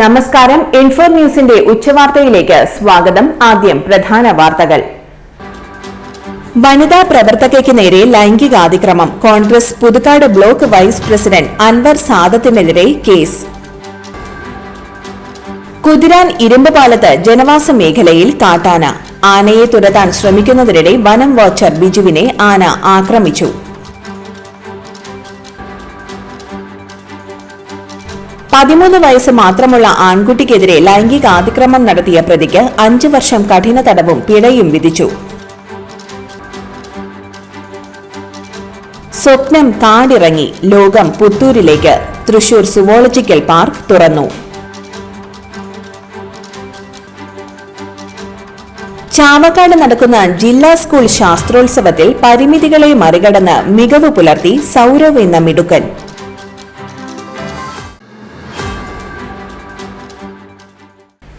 നമസ്കാരം. ഇൻഫോ ന്യൂസിന്റെ ഉച്ചവാർത്തയിലേക്ക് സ്വാഗതം. ആദ്യം പ്രധാന വാർത്തകൾ. വനിതാ പ്രവർത്തകയ്ക്ക് നേരെ ലൈംഗികാതിക്രമം Congress Puthukkad block vice president Anwar സാദത്തിനെതിരെ case. Kuthiran ഇരുമ്പ് പാലത്ത് ജനവാസ മേഖലയിൽ കാട്ടാന. ആനയെ തുരത്താൻ ശ്രമിക്കുന്നതിനിടെ വനം വാച്ചർ ബിജുവിനെ ആന ആക്രമിച്ചു. പതിമൂന്ന് വയസ്സ് മാത്രമുള്ള ആൺകുട്ടിക്കെതിരെ ലൈംഗിക അതിക്രമം നടത്തിയ പ്രതിക്ക് അഞ്ചു വർഷം കഠിന തടവും പിഴയും വിധിച്ചു. സ്വപ്നം കാടിറങ്ങി ലോകം പുത്തൂരിലേക്ക്. തൃശൂർ സുവോളജിക്കൽ പാർക്ക് തുറന്നു. ചാവക്കാട് നടക്കുന്ന ജില്ലാ സ്കൂൾ ശാസ്ത്രോത്സവത്തിൽ പരിമിതികളെ മറികടന്ന് മികവ് പുലർത്തി സൗരവ് എന്ന മിടുക്കൻ.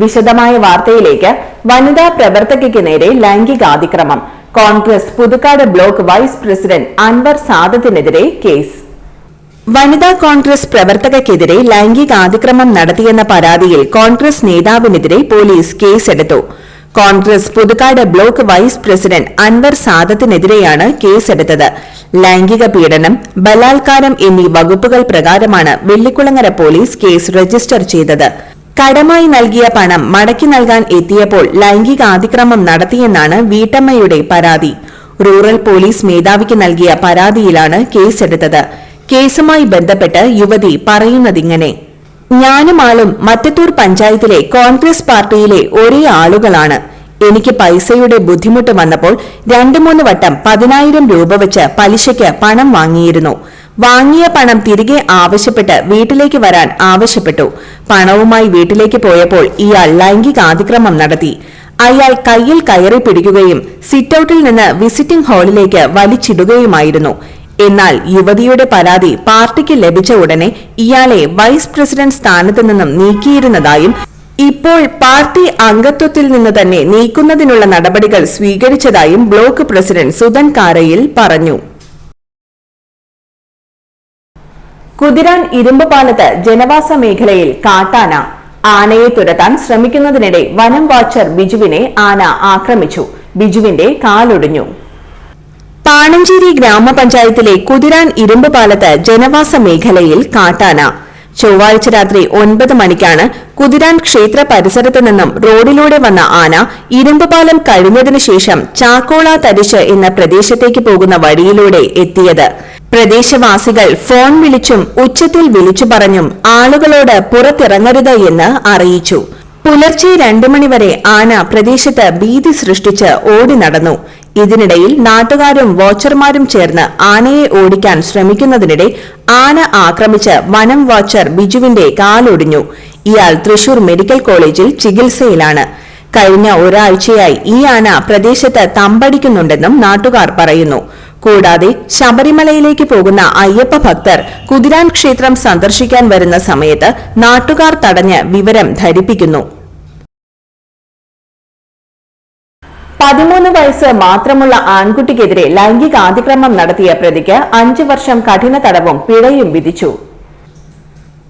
വിശദമായ വാർത്തയിലേക്ക് വനിതാ പ്രവർത്തകയ്ക്ക് നേരെ ലൈംഗികാതിക്രമം. Congress Puthukkad block vice president Anwar സാദത്തിനെതിരെ case. വനിതാ കോൺഗ്രസ് പ്രവർത്തകയ്ക്കെതിരെ ലൈംഗികാതിക്രമം നടത്തിയെന്ന പരാതിയിൽ കോൺഗ്രസ് നേതാവിനെതിരെ പോലീസ് കേസെടുത്തു. Congress Puthukkad block vice president Anwar സാദത്തിനെതിരെയാണ് കേസെടുത്തത്. ലൈംഗിക പീഡനം ബലാത്കാരം എന്നീ വകുപ്പുകൾ പ്രകാരമാണ് വെള്ളിക്കുളങ്ങര പോലീസ് കേസ് രജിസ്റ്റർ ചെയ്തത്. കടമായി നൽകിയ പണം മടക്കി നൽകാൻ എത്തിയപ്പോൾ ലൈംഗികാതിക്രമം നടത്തിയെന്നാണ് വീട്ടമ്മയുടെ പരാതി. റൂറൽ പോലീസ് മേധാവിക്ക് നൽകിയ പരാതിയിലാണ് കേസെടുത്തത്. കേസുമായി ബന്ധപ്പെട്ട് യുവതി പറയുന്നതിങ്ങനെ. ഞാനും ആളും മറ്റത്തൂർ പഞ്ചായത്തിലെ കോൺഗ്രസ് പാർട്ടിയിലെ ഒരേ ആളുകളാണ്. എനിക്ക് പൈസയുടെ ബുദ്ധിമുട്ട് വന്നപ്പോൾ രണ്ടു മൂന്ന് വട്ടം പതിനായിരം രൂപ വെച്ച് പലിശയ്ക്ക് പണം വാങ്ങിയിരുന്നു. വാങ്ങിയ പണം തിരികെ ആവശ്യപ്പെട്ട് വീട്ടിലേക്ക് വരാൻ ആവശ്യപ്പെട്ടു. പണവുമായി വീട്ടിലേക്ക് പോയപ്പോൾ ഇയാൾ ലൈംഗികാതിക്രമം നടത്തി. അയാൾ കയ്യിൽ കയറി പിടിക്കുകയും സിറ്റൌട്ടിൽ നിന്ന് വിസിറ്റിംഗ് ഹാളിലേക്ക് വലിച്ചിടുകയുമായിരുന്നു. എന്നാൽ യുവതിയുടെ പരാതി പാർട്ടിക്ക് ലഭിച്ച ഉടനെ ഇയാളെ വൈസ് പ്രസിഡന്റ് സ്ഥാനത്ത് നിന്നും നീക്കിയിരുന്നതായും ഇപ്പോൾ പാർട്ടി അംഗത്വത്തിൽ നിന്ന് തന്നെ നീക്കുന്നതിനുള്ള നടപടികൾ സ്വീകരിച്ചതായും ബ്ലോക്ക് പ്രസിഡന്റ് സുധൻ കാരയിൽ പറഞ്ഞു. കുതിരാൻ ഇരുമ്പ് പാലത്ത് ജനവാസ മേഖലയിൽ കാട്ടാന. ആനയെ തുരത്താൻ ശ്രമിക്കുന്നതിനിടെ വനം വാച്ചർ ബിജുവിനെ ആന ആക്രമിച്ചു. ബിജുവിന്റെ കാലൊടിഞ്ഞു. പാണഞ്ചേരി ഗ്രാമപഞ്ചായത്തിലെ കുതിരാൻ ഇരുമ്പ് പാലത്ത് ജനവാസ മേഖലയിൽ കാട്ടാന. ചൊവ്വാഴ്ച രാത്രി ഒൻപത് മണിക്കാണ് കുതിരാൻ ക്ഷേത്ര പരിസരത്ത് നിന്നും റോഡിലൂടെ വന്ന ആന ഇരുമ്പുപാലം കഴിഞ്ഞതിനു ശേഷം ചാക്കോള തരിശ് എന്ന പ്രദേശത്തേക്ക് പോകുന്ന വഴിയിലൂടെ എത്തിയത്. പ്രദേശവാസികൾ ഫോൺ വിളിച്ചും ഉച്ചത്തിൽ വിളിച്ചു പറഞ്ഞും ആളുകളോട് പുറത്തിറങ്ങരുത് എന്ന് അറിയിച്ചു. പുലർച്ചെ രണ്ടു മണിവരെ ആന പ്രദേശത്ത് ഭീതി സൃഷ്ടിച്ച് ഓടി നടന്നു. ഇതിനിടയിൽ നാട്ടുകാരും വാച്ചർമാരും ചേർന്ന് ആനയെ ഓടിക്കാൻ ശ്രമിക്കുന്നതിനിടെ ആന ആക്രമിച്ച് വനം വാച്ചർ ബിജുവിന്റെ കാലൊടിഞ്ഞു. ഇയാൾ തൃശൂർ മെഡിക്കൽ കോളേജിൽ ചികിത്സയിലാണ്. കഴിഞ്ഞ ഒരാഴ്ചയായി ഈ ആന പ്രദേശത്ത് തമ്പടിക്കുന്നുണ്ടെന്നും നാട്ടുകാർ പറയുന്നു. കൂടാതെ ശബരിമലയിലേക്ക് പോകുന്ന അയ്യപ്പ ഭക്തർ കുതിരാൻ ക്ഷേത്രം സന്ദർശിക്കാൻ വരുന്ന സമയത്ത് നാട്ടുകാർ തടഞ്ഞ് വിവരം ധരിപ്പിക്കുന്നു. പതിമൂന്ന് വയസ്സ് മാത്രമുള്ള ആൺകുട്ടിക്കെതിരെ ലൈംഗികാതിക്രമം നടത്തിയ പ്രതിക്ക് അഞ്ചു വർഷം കഠിന തടവും പിഴയും വിധിച്ചു.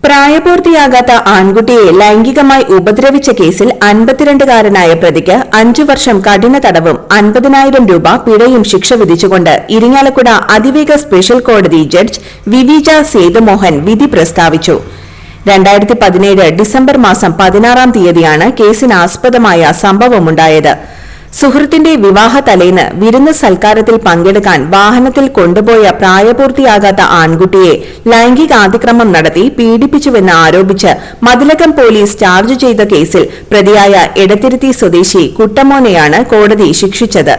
പ്രായപൂർത്തിയാകാത്ത ആൺകുട്ടിയെ ലൈംഗികമായി ഉപദ്രവിച്ച കേസിൽ അൻപത്തിരണ്ടുകാരനായ പ്രതിക്ക് അഞ്ചു വർഷം കഠിന തടവും അൻപതിനായിരം രൂപ പിഴയും ശിക്ഷ വിധിച്ചുകൊണ്ട് ഇരിങ്ങാലക്കുട അതിവേഗ സ്പെഷ്യൽ കോടതി ജഡ്ജ് വിവിജ സേതുമോഹൻ വിധി പ്രസ്താവിച്ചു. രണ്ടായിരത്തി പതിനേഴ് ഡിസംബർ മാസം പതിനാറാം തീയതിയാണ് കേസിനാസ്പദമായ സംഭവമുണ്ടായത്. സുഹൃത്തിന്റെ വിവാഹ തലേന്ന് വിരുന്ന് സൽക്കാരത്തിൽ പങ്കെടുക്കാൻ വാഹനത്തിൽ കൊണ്ടുപോയ പ്രായപൂർത്തിയാകാത്ത ആൺകുട്ടിയെ ലൈംഗികാതിക്രമം നടത്തി പീഡിപ്പിച്ചുവെന്ന് ആരോപിച്ച് മതിലകം പോലീസ് ചാർജ് ചെയ്ത കേസിൽ പ്രതിയായ എടത്തിരുത്തി സ്വദേശി കുട്ടമോനെയാണ് കോടതി ശിക്ഷിച്ചത്.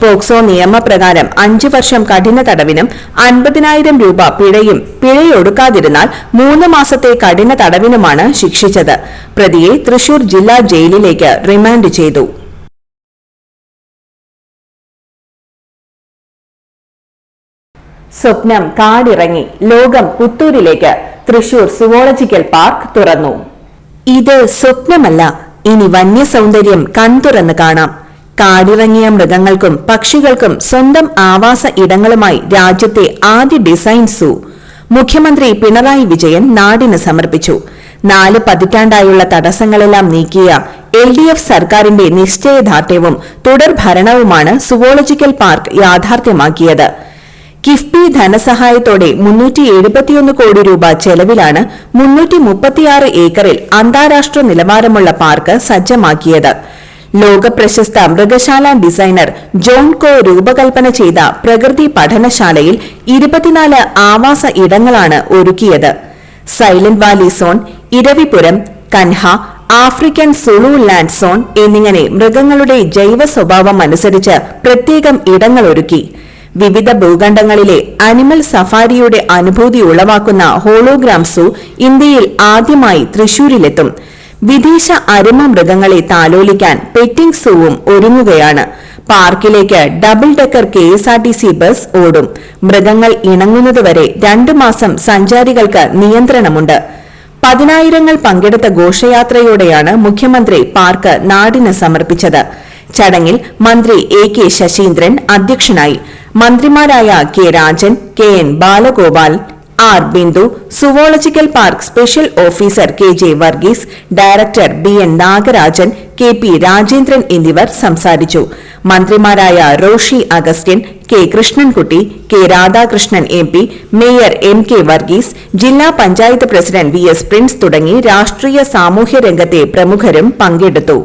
പോക്സോ നിയമപ്രകാരം അഞ്ചു വർഷം കഠിന തടവിനും അൻപതിനായിരം രൂപ പിഴയും പിഴയൊടുക്കാതിരുന്നാൽ മൂന്ന് മാസത്തെ കഠിന തടവിനുമാണ് ശിക്ഷിച്ചത്. പ്രതിയെ തൃശൂർ ജില്ലാ ജയിലിലേക്ക് റിമാൻഡ് ചെയ്തു. സ്വപ്നം കാടിറങ്ങി ലോകം പുത്തൂരിലേക്ക് തൃശൂർ സുവോളജിക്കൽ പാർക്ക് തുറന്നു. ഇത് സ്വപ്നമല്ല ഇനി വന്യസൗന്ദര്യം കൺതുറന്ന് കാണാം. കാടിറങ്ങിയ മൃഗങ്ങൾക്കും പക്ഷികൾക്കും സ്വന്തം ആവാസ ഇടങ്ങളുമായി രാജ്യത്തെ ആദ്യ ഡിസൈൻ സൂ. മുഖ്യമന്ത്രി പിണറായി വിജയൻ നാടിന് സമർപ്പിച്ചു. നാല് പതിറ്റാണ്ടായുള്ള തടസ്സങ്ങളെല്ലാം നീക്കിയ എൽ ഡി എഫ് സർക്കാരിന്റെ നിശ്ചയദാർഢ്യവും തുടർ ഭരണവുമാണ് സുവോളജിക്കൽ പാർക്ക് യാഥാർത്ഥ്യമാക്കിയത്. കിഫ്ബി ധനസഹായത്തോടെ മുന്നൂറ്റി എഴുപത്തിയൊന്ന് കോടി രൂപ ചെലവിലാണ് മുന്നൂറ്റി മുപ്പത്തിയാറ് ഏക്കറിൽ അന്താരാഷ്ട്ര നിലവാരമുള്ള പാർക്ക് സജ്ജമാക്കിയത്. ലോക പ്രശസ്ത മൃഗശാല ഡിസൈനർ ജോൺ കോ രൂപകൽപ്പന ചെയ്ത പ്രകൃതി പഠനശാലയിൽ ഇരുപത്തിനാല് ആവാസ ഇടങ്ങളാണ് ഒരുക്കിയത്. Silent valley zone Iravipuram Kanha African Zululand zone എന്നിങ്ങനെ മൃഗങ്ങളുടെ ജൈവ സ്വഭാവം അനുസരിച്ച് പ്രത്യേകം ഇടങ്ങളൊരുക്കി വിവിധ ഭൂഖണ്ഡങ്ങളിലെ അനിമൽ സഫാരിയുടെ അനുഭൂതി ഉളവാക്കുന്ന ഹോളോഗ്രാം സൂ ഇന്ത്യയിൽ ആദ്യമായി തൃശൂരിലെത്തും. വിദേശ അരുമ മൃഗങ്ങളെ താലോലിക്കാൻ പെറ്റിംഗ് സൂവും ഒരുങ്ങുകയാണ്. പാർക്കിലേക്ക് double decker K S R T C bus ഓടും. മൃഗങ്ങൾ ഇണങ്ങുന്നതുവരെ രണ്ടു മാസം സഞ്ചാരികൾക്ക് നിയന്ത്രണമുണ്ട്. പതിനായിരങ്ങൾ പങ്കെടുത്ത ഘോഷയാത്രയോടെയാണ് മുഖ്യമന്ത്രി പാർക്ക് നാടിന് സമർപ്പിച്ചത്. ചടങ്ങിൽ മന്ത്രി എ കെ ശശീന്ദ്രൻ അധ്യക്ഷനായി. മന്ത്രിമാരായ K Rajan K N Balagopal R Bindu zoological park special officer K J Varghese director B N Nagarajan K P Rajendran എന്നിവർ സംസാരിച്ചു. മന്ത്രിമാരായ Roshy Augustine K Krishnankutty K Radhakrishnan M P mayor M K Varghese ജില്ലാ panchayat president V S Prince തുടങ്ങി രാഷ്ട്രീയ സാമൂഹ്യ രംഗത്തെ പ്രമുഖരും പങ്കെടുത്തു.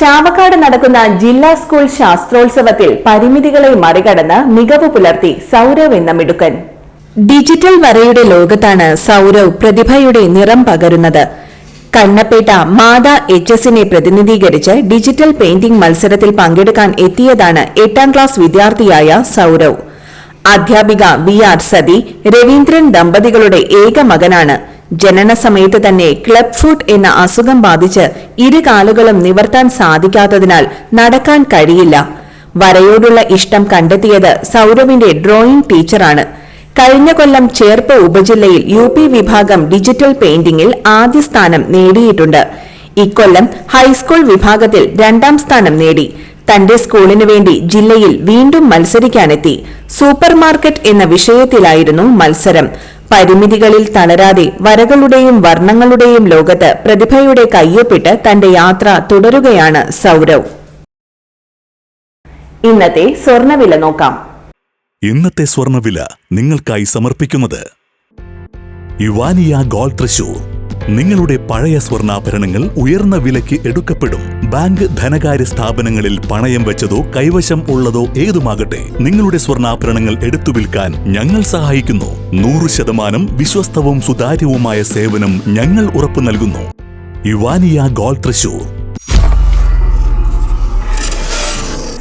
ചാവക്കാട് നടക്കുന്ന ജില്ലാ സ്കൂൾ ശാസ്ത്രോത്സവത്തിൽ പരിമിതികളെ മറികടന്ന് മികവ് പുലർത്തി സൗരവ് എന്ന മിടുക്കൻ. ഡിജിറ്റൽ വരയുടെ ലോകത്താണ് സൗരവ് പ്രതിഭയുടെ നിറം പകരുന്നത്. കണ്ണപ്പേട്ട മാതാ എച്ച് എസിനെ പ്രതിനിധീകരിച്ച് ഡിജിറ്റൽ പെയിന്റിംഗ് മത്സരത്തിൽ പങ്കെടുക്കാൻ എത്തിയതാണ് എട്ടാം ക്ലാസ് വിദ്യാർത്ഥിയായ സൗരവ്. അധ്യാപിക വി ആർ സതി രവീന്ദ്രൻ ദമ്പതികളുടെ ഏക മകനാണ്. ജനന സമയത്ത് തന്നെ ക്ലബ് ഫുട്ട് എന്ന അസുഖം ബാധിച്ച് ഇരു കാലുകളും നിവർത്താൻ സാധിക്കാത്തതിനാൽ നടക്കാൻ കഴിയില്ല. വരയോടുള്ള ഇഷ്ടം കണ്ടെത്തിയത് സൗരവിന്റെ ഡ്രോയിംഗ് ടീച്ചറാണ്. കഴിഞ്ഞ കൊല്ലം ചേർപ്പ് ഉപജില്ലയിൽ യു പി വിഭാഗം ഡിജിറ്റൽ പെയിന്റിംഗിൽ ആദ്യ സ്ഥാനം നേടിയിട്ടുണ്ട്. ഇക്കൊല്ലം ഹൈസ്കൂൾ വിഭാഗത്തിൽ രണ്ടാം സ്ഥാനം നേടി. തന്റെ സ്കൂളിനു വേണ്ടി ജില്ലയിൽ വീണ്ടും മത്സരിക്കാനെത്തി. സൂപ്പർമാർക്കറ്റ് എന്ന വിഷയത്തിലായിരുന്നു മത്സരം. പരിമിതികളിൽ തളരാതെ വരകളുടെയും വർണങ്ങളുടെയും ലോകത്ത് പ്രതിഭയുടെ കയ്യൊപ്പിട്ട് തന്റെ യാത്ര തുടരുകയാണ് സൗരവ്. ഇന്നത്തെ സ്വർണവില നോക്കാം. ഇന്നത്തെ സ്വർണവില നിങ്ങൾക്കായി സമർപ്പിക്കുന്നത് യുവാനിയ ഗോൾഡ് തൃശൂർ. നിങ്ങളുടെ പഴയ സ്വർണാഭരണങ്ങൾ ഉയർന്ന വിലയ്ക്ക് എടുക്കപ്പെടും. ബാങ്ക് ധനകാര്യ സ്ഥാപനങ്ങളിൽ പണയം വെച്ചതോ കൈവശം ഉള്ളതോ ഏതുമാകട്ടെ നിങ്ങളുടെ സ്വർണാഭരണങ്ങൾ എടുത്തു വിൽക്കാൻ ഞങ്ങൾ സഹായിക്കുന്നു. നൂറ് ശതമാനം വിശ്വസ്തവും സുതാര്യവുമായ സേവനം ഞങ്ങൾ ഉറപ്പു നൽകുന്നു. യുവാനിയ ഗോൾ തൃശൂർ.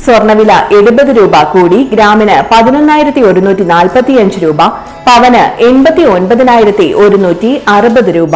സ്വർണവില എഴുപത് രൂപ കൂടി ഗ്രാമിന് പതിനൊന്നായിരത്തി ഒരുന്നൂറ്റി നാൽപ്പത്തിയഞ്ച് രൂപ പവന് എൺപത്തി ഒൻപതിനായിരത്തി ഒരുന്നൂറ്റി അറുപത് രൂപ.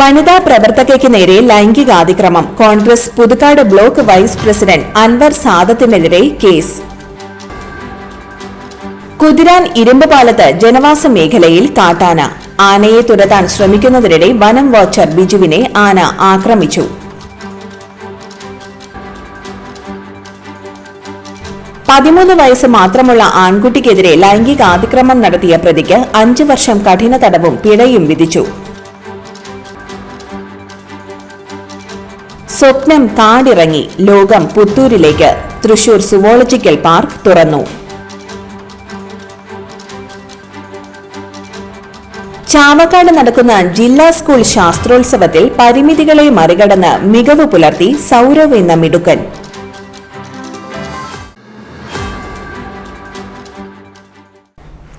വനിതാ പ്രവർത്തകയ്ക്ക് നേരെ ലൈംഗികാതിക്രമം. Congress Puthukkad block vice president Anwar സാദത്തിനെതിരെ case. Kuthiran ഇരുമ്പുപാലത്ത് ജനവാസ മേഖലയിൽ കാട്ടാന. ആനയെ തുരത്താൻ ശ്രമിക്കുന്നതിനിടെ വനം വാച്ചർ ബിജുവിനെ ആന ആക്രമിച്ചു. പതിമൂന്ന് വയസ്സ് മാത്രമുള്ള ആൺകുട്ടിക്കെതിരെ ലൈംഗികാതിക്രമം നടത്തിയ പ്രതിക്ക് അഞ്ചു വർഷം കഠിന തടവും പിഴയും വിധിച്ചു. സ്വപ്നം കാടിറങ്ങി ലോകം പുത്തൂരിലേക്ക് തൃശൂർ സുവോളജിക്കൽ പാർക്ക് തുറന്നു. ചാവക്കാട് നടക്കുന്ന ജില്ലാ സ്കൂൾ ശാസ്ത്രോത്സവത്തിൽ പരിമിതികളെ മറികടന്ന് മികവ് പുലർത്തി സൗരവ് എന്ന മിടുക്കൻ.